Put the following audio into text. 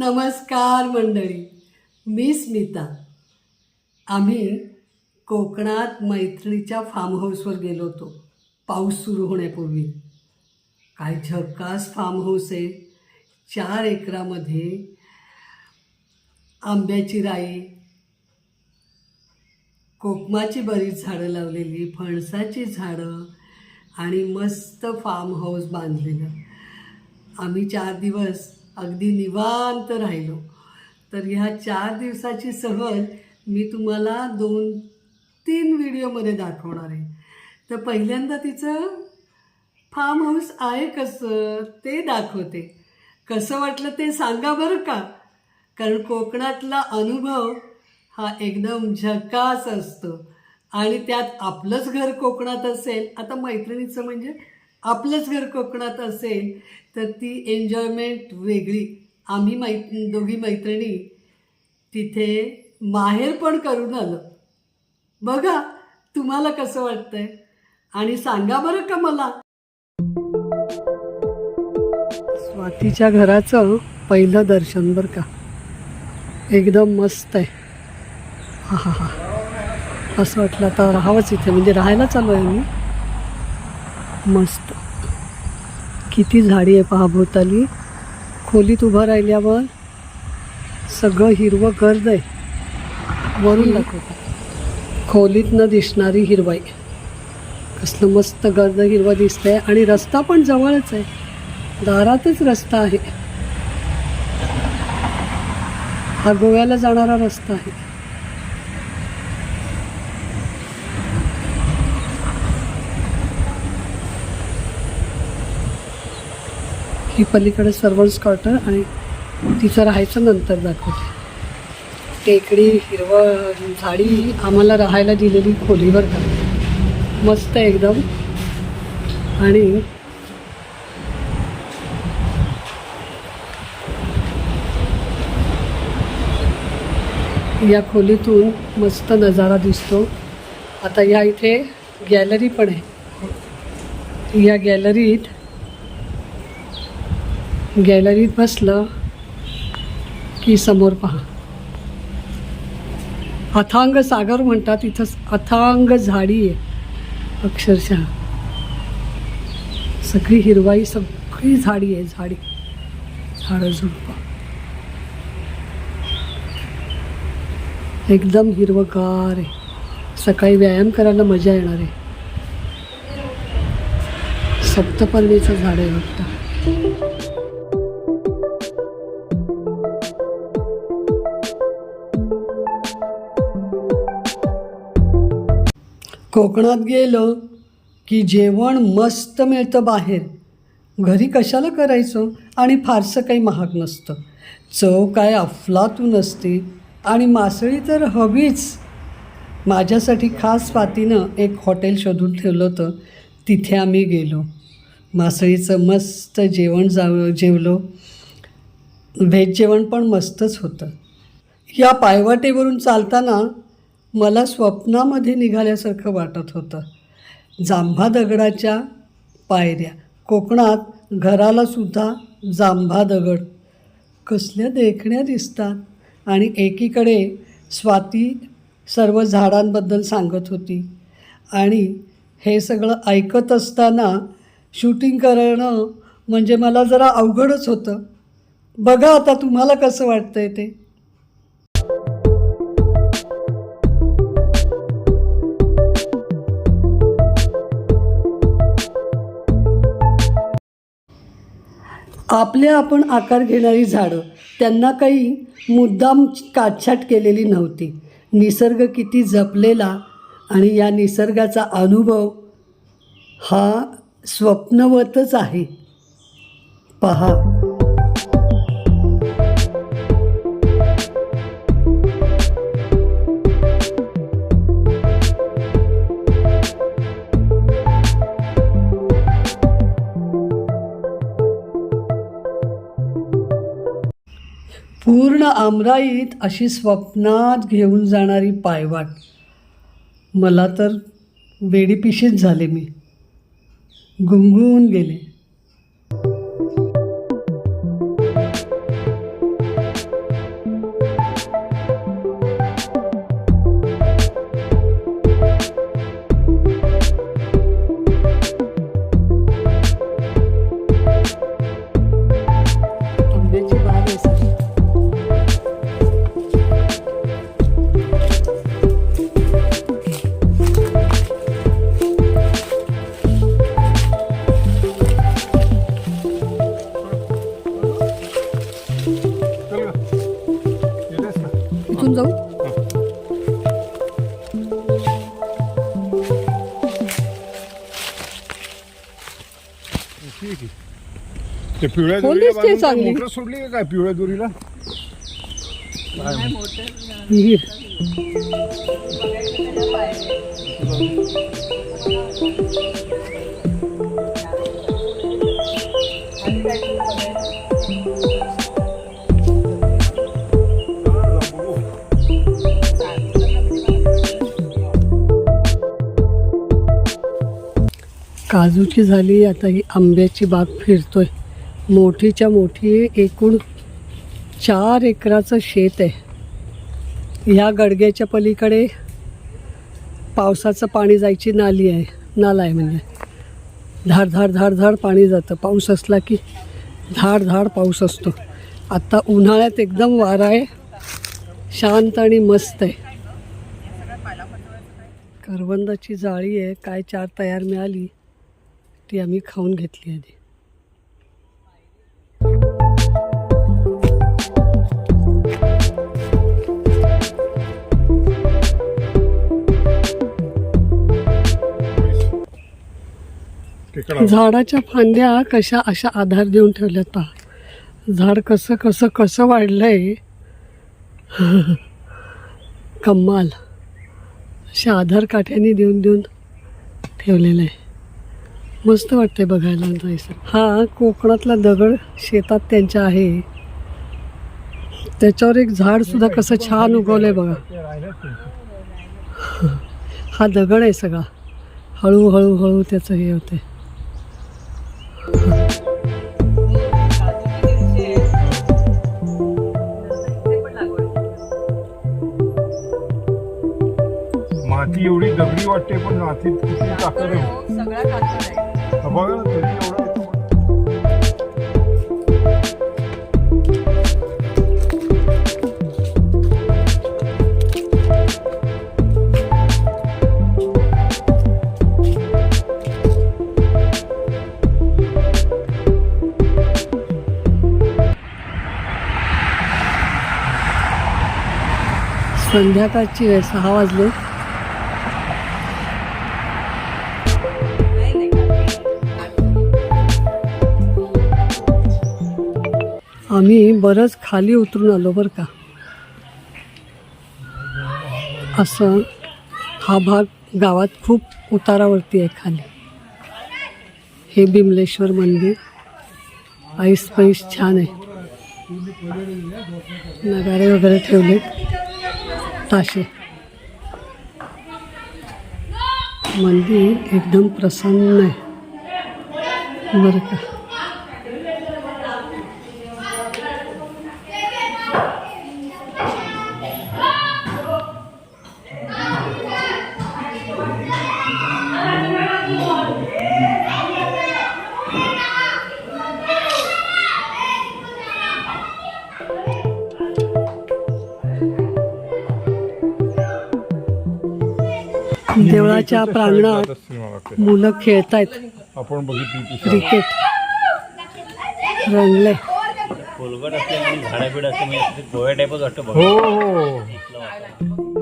नमस्कार मंडळी मी स्मिता. आम्ही कोकणात मैत्रिणीच्या फार्म हाऊसवर गेलो होतो. पाऊस सुरू होण्यापूर्वी. काय झक्कास फार्म हाऊस आहे. चार एकरामध्ये आंब्याची राई कोकमाची बरीच झाडं लावलेली फणसाची झाडं आणि मस्त फार्म हाऊस बांधलेलं. आम्ही चार दिवस अगदी निवांत राहिलो. तर ह्या चार दिवसाची सहल मी तुम्हाला दोन तीन व्हिडिओमध्ये दाखवणार आहे. तर पहिल्यांदा तिचं फार्म हाऊस आहे कसं ते दाखवते. कसं वाटलं ते सांगा बरं का? कारण कोकणातला अनुभव हा एकदम झकास असतो. आणि त्यात आपलंच घर कोकणात असेल. आता मैत्रिणीचं म्हणजे आपलंच घर कोकणात असेल तर ती एन्जॉयमेंट वेगळी. आम्ही मै दोघी मैत्रिणी तिथे माहेर पण करून आलो. बघा तुम्हाला कसं वाटतंय? आणि सांगा बरं का मला? स्वातीच्या घराचं पहिलं दर्शन बरं का? एकदम मस्त आहे. हा हा हा. असं वाटलं आता राहावंच इथे. म्हणजे राहायला चालू आहे मी मस्त. किती झाडी आहे पहा भोवताली. खोलीत उभं राहिल्यावर सगळं हिरवं गर्द आहे. वरून दाखवतो. खोलीतनं दिसणारी हिरवाई. कसलं मस्त गर्द हिरवं दिसतंय आणि रस्ता पण जवळच आहे. दारातच रस्ता आहे. हा गोव्याला जाणारा रस्ता आहे. ही पलीकडे सर्वंट्स क्वार्टर आणि तिचं राहायचं नंतर दाखवते. टेकडी हिरवं झाडी आम्हाला राहायला दिलेली खोलीवर का. मस्त आहे एकदम. आणि या खोलीतून मस्त नजारा दिसतो. आता या इथे गॅलरी पण आहे. या गॅलरीत गॅलरीत बसलं की समोर पहा. अथांग सागर म्हणतात इथं अथांग झाडी आहे. अक्षरशः. सगळी हिरवाई सगळी झाडी आहे झाडी. झाडं झुडपं. एकदम हिरवगार आहे. सकाळी व्यायाम करायला मजा येणार आहे. सप्तपर्णीचं झाड आहे वाटतं. कोकणात गेलं की जेवण मस्त मिळतं बाहेर. घरी कशाला करायचं? आणि फारसं काही महाग नसतं. चव काय अफलातून असते. आणि मासळी तर हवीच. माझ्यासाठी खास स्वातीनं एक हॉटेल शोधून ठेवलं होतं. तिथे आम्ही गेलो. मासळीचं मस्त जेवण जाव जेवलो. व्हेज जेवण पण मस्तच होतं. या पायवाटेवरून चालताना मला स्वप्नामध्ये निघाल्यासारखं वाटत होतं. जांभा दगडाच्या पायऱ्या. कोकणात घराला सुद्धा जांभा दगड. कसल्या देखण्या दिसतात? आणि एकीकडे स्वाती सर्व झाडांबद्दल सांगत होती. आणि हे सगळं ऐकत असताना शूटिंग करणं म्हणजे मला जरा अवघडच होतं. बघा आता तुम्हाला कसं वाटतं आहे ते. आपल्या आपण आकार घेणारी झाडं त्यांना काही मुद्दाम काटछाट केलेली नव्हती. निसर्ग किती जपलेला आणि या निसर्गाचा अनुभव हा स्वप्नवतच आहे. पहा. आमराईत अशी स्वप्नात घेऊन जाणारी पायवाट. मला तर वेडीपिशीच झाले मी. गुंगून गेले. ते पिवळ्या दोरीला दिसते बांधून काय चांगली. मोटर सोडली का काय पिवळ्या दोरीला काजूची झाली आता ही आंब्याची बाग फिरतोय मोठीच्या मोठी एकूण चार एकराचं शेत आहे. ह्या गडग्याच्या पलीकडे पावसाचं पाणी जायची नाली आहे नाला आहे म्हणजे. धाड धाड धाड धाड पाणी जातं. पाऊस असला की धाड धाड पाऊस असतो. आत्ता उन्हाळ्यात एकदम वारा आहे. शांत आणि मस्त आहे. करवंदाची जाळी आहे. काय चार तयार मिळाली ती आम्ही खाऊन घेतली आधी. झाडाच्या फांद्या कशा अशा आधार देऊन ठेवल्यात पहा. झाड कसं कसं कसं वाढलंय. कम्माल अशा आधार काठ्याने देऊन देऊन ठेवलेलं आहे. मस्त वाटतंय बघायला जायचं हा कोकणातला दगड शेतात त्यांच्या आहे. त्याच्यावर एक झाड सुद्धा कसं छान उगवलंय बघा. हा दगड आहे सगळा. हळूहळू हळू त्याचं हे होते माती एवढी दगडी वाटते पण मातीत किती ताकद आहे. हा बघा ना, तरी एवढं येतं पण. संध्याकाळची वेळ सहा वाजले. आम्ही बरंच खाली उतरून आलो बरं का. असं हा भाग गावात खूप उतारावरती आहे खाली. हे बिमलेश्वर मंदिर. आईस पैस छान आहे. नगारे वगैरे ठेवले ताशे. मंदिर एकदम प्रसन्न आहे. बरं का? देवळाच्या प्रांगणात मला खेळतायत. आपण बघितली. क्रिकेट. रंगले खोलगट असल्यामुळे झाडाबिड असल्यामुळे गोव्या टाईपच वाटतं बघ. हो हो.